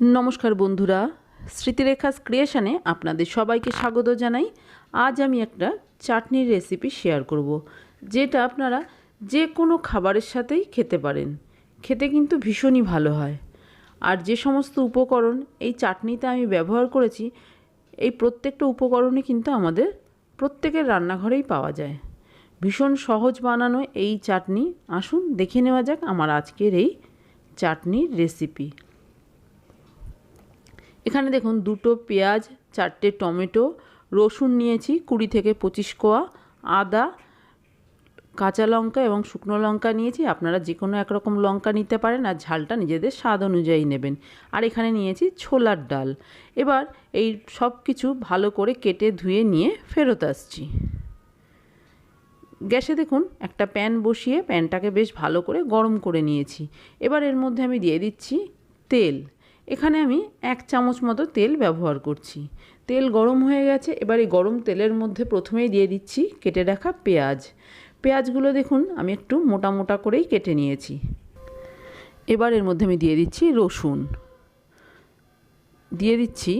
নমস্কার বন্ধুরা, স্মৃতিরেখাস ক্রিয়েশনে আপনাদের সবাইকে স্বাগত জানাই। আজ আমি একটা চাটনির রেসিপি শেয়ার করব, যেটা আপনারা যে কোনো খাবারের সাথেই খেতে পারেন। খেতে কিন্তু ভীষণই ভালো হয়। আর যে সমস্ত উপকরণ এই চাটনিতে আমি ব্যবহার করেছি, এই প্রত্যেকটা উপকরণই কিন্তু আমাদের প্রত্যেকের রান্নাঘরেই পাওয়া যায়। ভীষণ সহজ বানানো এই চাটনি, আসুন দেখে নেওয়া যাক আমার আজকের এই চাটনির রেসিপি। এখানে দেখুন দুটো পেঁয়াজ, চারটে টমেটো, রসুন নিয়েছি, কুড়ি থেকে পঁচিশ কোয়া, আদা, কাঁচা লঙ্কা এবং শুকনো লঙ্কা নিয়েছি। আপনারা যে কোনো একরকম লঙ্কা নিতে পারেন আর ঝালটা নিজেদের স্বাদ অনুযায়ী নেবেন। আর এখানে নিয়েছি ছোলার ডাল। এবার এই সব কিছু ভালো করে কেটে ধুয়ে নিয়ে ফেরত আসছি। গ্যাসে দেখুন একটা প্যান বসিয়ে প্যানটাকে বেশ ভালো করে গরম করে নিয়েছি। এবার এর মধ্যে আমি দিয়ে দিচ্ছি তেল। এখানে আমি এক চামচ মতো তেল ব্যবহার করছি। তেল গরম হয়ে গেছে, এবার এই গরম তেলের মধ্যে প্রথমেই দিয়ে দিচ্ছি কেটে রাখা পেঁয়াজ। পেঁয়াজগুলো দেখুন, আমি একটু মোটা মোটা করেই কেটে নিয়েছি। এবার এর মধ্যে আমি দিয়ে দিচ্ছি রসুন। দিয়ে দিচ্ছি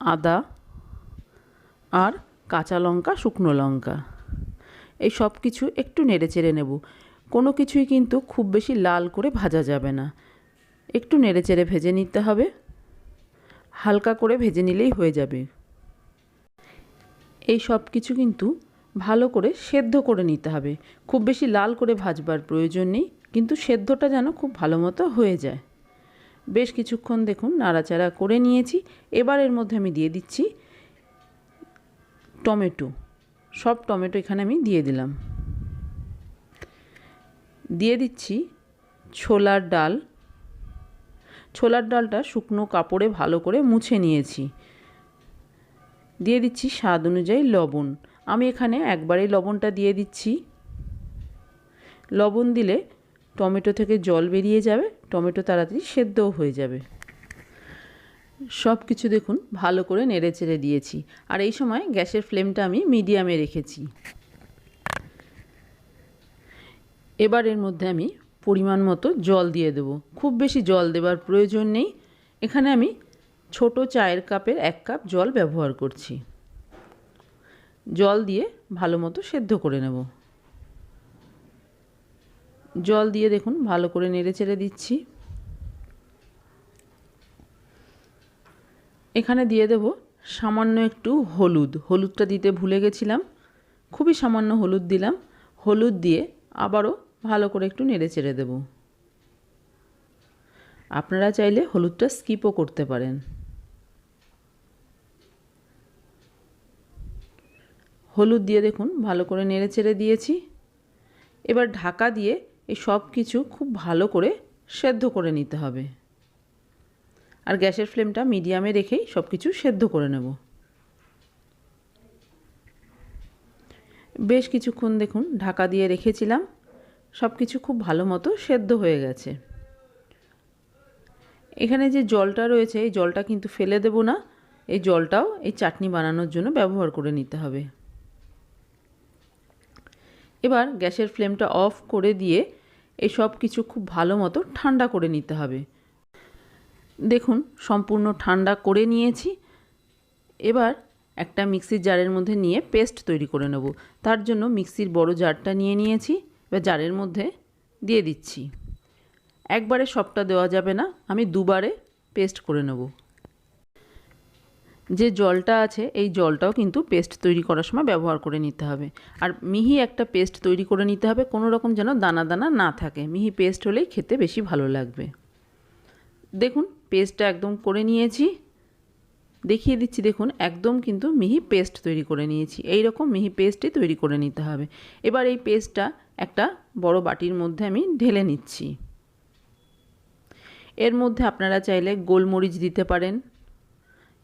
আদা আর কাঁচা লঙ্কা, শুকনো লঙ্কা। এই সব কিছু একটু নেড়ে চেড়ে নেব। কোনো কিছুই কিন্তু খুব বেশি লাল করে ভাজা যাবে না। একটু নেড়ে চেড়ে ভেজে নিতে হবে। হালকা করে ভেজে নিলেই হয়ে যাবে। এই সব কিছু কিন্তু ভালো করে সেদ্ধ করে নিতে হবে। খুব বেশি লাল করে ভাজবার প্রয়োজন নেই, কিন্তু সেদ্ধটা যেন খুব ভালো মতো হয়ে যায়। বেশ কিছুক্ষণ দেখুন নাড়াচাড়া করে নিয়েছি। এবার এর মধ্যে আমি দিয়ে দিচ্ছি টমেটো। সব টমেটো এখানে আমি দিয়ে দিলাম। দিয়ে দিচ্ছি ছোলার ডাল। ছোলার ডালটা শুকনো কাপড়ে ভালো করে মুছে নিয়েছি। দিয়ে দিচ্ছি স্বাদ অনুযায়ী লবণ। আমি এখানে একবারেই লবণটা দিয়ে দিচ্ছি। লবণ দিলে টমেটো থেকে জল বেরিয়ে যাবে, টমেটো তাড়াতাড়ি সেদ্ধও হয়ে যাবে। সব কিছু দেখুন, ভালো করে নেড়ে চেড়ে দিয়েছি। আর এই সময় গ্যাসের ফ্লেমটা আমি মিডিয়ামে রেখেছি। এবার এর মধ্যে আমি পরিমাণ মতো জল দিয়ে দেবো। খুব বেশি জল দেবার প্রয়োজন নেই। এখানে আমি ছোট চায়ের কাপের এক কাপ জল ব্যবহার করছি। জল দিয়ে ভালো মতো সেদ্ধ করে নেব। জল দিয়ে দেখুন, ভালো করে নেড়ে চেড়ে দিচ্ছি। এখানে দিয়ে দেব সামান্য একটু হলুদ। হলুদটা দিতে ভুলে গেছিলাম। খুবই সামান্য হলুদ দিলাম। হলুদ দিয়ে আবারও ভালো করে একটু নেড়ে চেড়ে দেব। আপনারা চাইলে হলুদটা স্কিপও করতে পারেন। হলুদ দিয়ে দেখুন, ভালো করে নেড়ে চেড়ে দিয়েছি। এবার ঢাকা দিয়ে এই সব কিছু খুব ভালো করে সেদ্ধ করে নিতে হবে। আর গ্যাসের ফ্লেমটা মিডিয়ামে রেখেই সব কিছু সেদ্ধ করে নেব। বেশ কিছুক্ষণ দেখুন, ঢাকা দিয়ে রেখেছিলাম। সব কিছু খুব ভালো মতো সেদ্ধ হয়ে গেছে। এখানে যে জলটা রয়েছে, এই জলটা কিন্তু ফেলে দেব না। এই জলটাও এই চাটনি বানানোর জন্য ব্যবহার করে নিতে হবে। এবার গ্যাসের ফ্লেমটা অফ করে দিয়ে এই সব কিছু খুব ভালো মতো ঠান্ডা করে নিতে হবে। দেখুন, সম্পূর্ণ ঠান্ডা করে নিয়েছি। এবার একটা মিক্সির জারের মধ্যে নিয়ে পেস্ট তৈরি করে নেব। তার জন্য মিক্সির বড় জারটা নিয়ে নিয়েছি। এবার জারের মধ্যে দিয়ে দিচ্ছি। একবারে সবটা দেওয়া যাবে না, আমি দুবারে পেস্ট করে নেব। যে জলটা আছে, এই জলটাও কিন্তু পেস্ট তৈরি করার সময় ব্যবহার করে নিতে হবে। আর মিহি একটা পেস্ট তৈরি করে নিতে হবে, কোনো রকম যেন দানা দানা না থাকে। মিহি পেস্ট হলেই খেতে বেশি ভালো লাগবে। দেখুন পেস্টটা একদম করে নিয়েছি। দেখিয়ে দিচ্ছি, দেখুন, একদম কিন্তু মিহি পেস্ট তৈরি করে নিয়েছি। এই রকম মিহি পেস্টই তৈরি করে নিতে হবে। এবার এই পেস্টটা একটা বড় বাটির মধ্যে আমি ঢেলে নিচ্ছি। এর মধ্যে আপনারা চাইলে গোলমরিচ দিতে পারেন,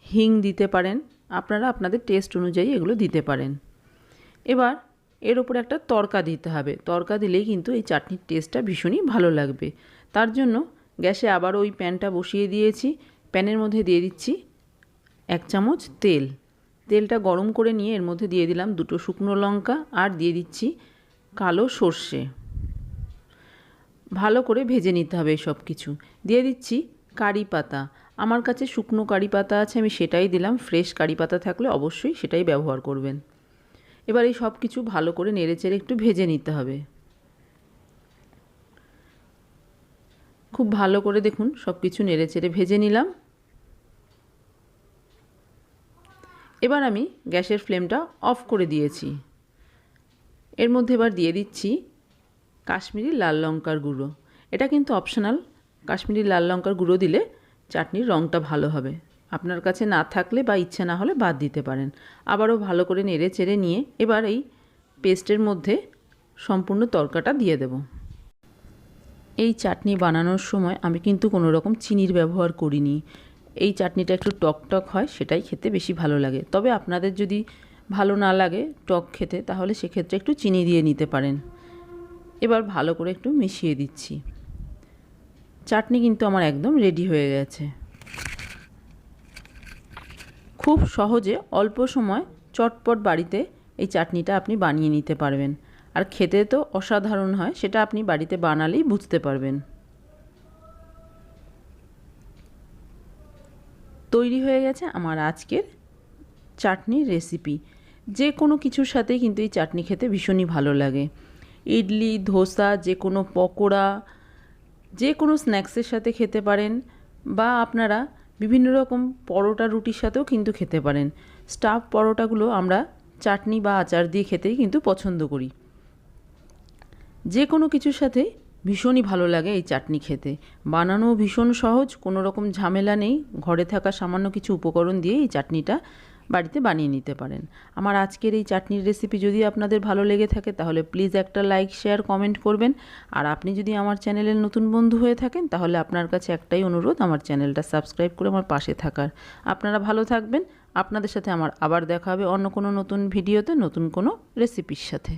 হিং দিতে পারেন, আপনারা আপনাদের টেস্ট অনুযায়ী এগুলো দিতে পারেন। এবার এর উপরে একটা তরকা দিতে হবে। তরকা দিলেই কিন্তু এই চাটনির টেস্টটা ভীষণই ভালো লাগবে। তার জন্য গ্যাসে আবার ওই প্যানটা বসিয়ে দিয়েছি। প্যানের মধ্যে দিয়ে দিচ্ছি এক চামচ তেল। তেলটা গরম করে নিয়ে এর মধ্যে দিয়ে দিলাম দুটো শুকনো লঙ্কা আর দিয়ে দিচ্ছি কালো সর্ষে। ভালো করে ভেজে নিতে হবে সব কিছু। দিয়ে দিচ্ছি কারি পাতা। আমার কাছে শুকনো কারি পাতা আছে, আমি সেটাই দিলাম। ফ্রেশ কারি পাতা থাকলে অবশ্যই সেটাই ব্যবহার করবেন। এবার এই সব কিছু ভালো করে নেড়েচেড়ে একটু ভেজে নিতে হবে। খুব ভালো করে দেখুন সব কিছু নেড়েচেড়ে ভেজে নিলাম। এবার আমি গ্যাসের ফ্লেমটা অফ করে দিয়েছি। এর মধ্যে এবার দিয়ে দিচ্ছি কাশ্মীরি লাল লঙ্কার গুঁড়ো। এটা কিন্তু অপশনাল কাশ্মীরি লাল লঙ্কার গুঁড়ো দিলে চাটনির রঙটা ভালো হবে। আপনার কাছে না থাকলে বা ইচ্ছে না হলে বাদ দিতে পারেন। আবারও ভালো করে নেড়ে চেড়ে নিয়ে এবার এই পেস্টের মধ্যে সম্পূর্ণ তরকাটা দিয়ে দেব। এই চাটনি বানানোর সময় আমি কিন্তু কোনো রকম চিনির ব্যবহার করিনি। এই চাটনিটা একটু টক টক হয়, সেটাই খেতে বেশি ভালো লাগে। তবে আপনাদের যদি ভালো না লাগে টক খেতে, তাহলে সেক্ষেত্রে একটু চিনি দিয়ে নিতে পারেন। এবার ভালো করে একটু মিশিয়ে দিচ্ছি। চাটনি কিন্তু আমার একদম রেডি হয়ে গেছে। খুব সহজে অল্প সময় চটপট বাড়িতে এই চাটনিটা আপনি বানিয়ে নিতে পারবেন। আর খেতে তো অসাধারণ হয়, সেটা আপনি বাড়িতে বানালেই বুঝতে পারবেন। তৈরি হয়ে গেছে আমার আজকের চাটনির রেসিপি যে কোনো কিছুর সাথেই কিন্তু এই চাটনি খেতে ভীষণই ভালো লাগে। ইডলি, ধোসা, যে কোনো পকোড়া, যে কোনো স্ন্যাক্সের সাথে খেতে পারেন বা আপনারা বিভিন্ন রকম পরোটা রুটির সাথেও কিন্তু খেতে পারেন। স্টাফ পরোটাগুলো আমরা চাটনি বা আচার দিয়ে খেতেই কিন্তু পছন্দ করি। যে কোনো কিছুর সাথে ভীষণই ভালো লাগে এই চাটনি খেতে। বানানো ভীষণ সহজ, কোনো রকম ঝামেলা নেই। ঘরে থাকা সামান্য কিছু উপকরণ দিয়ে এই চাটনিটা বাড়িতে বানিয়ে নিতে পারেন। আমার আজকের এই চাটনির রেসিপি যদি আপনাদের ভালো লেগে থাকে, তাহলে প্লিজ একটা লাইক শেয়ার কমেন্ট করবেন। আর আপনি যদি আমার চ্যানেলের নতুন বন্ধু হয়ে থাকেন, তাহলে আপনার কাছে একটাই অনুরোধ, আমার চ্যানেলটা সাবস্ক্রাইব করে আমার পাশে থাকার। আপনারা ভালো থাকবেন। আপনাদের সাথে আমার আবার দেখা হবে অন্য কোনো নতুন ভিডিওতে নতুন কোনো রেসিপির সাথে।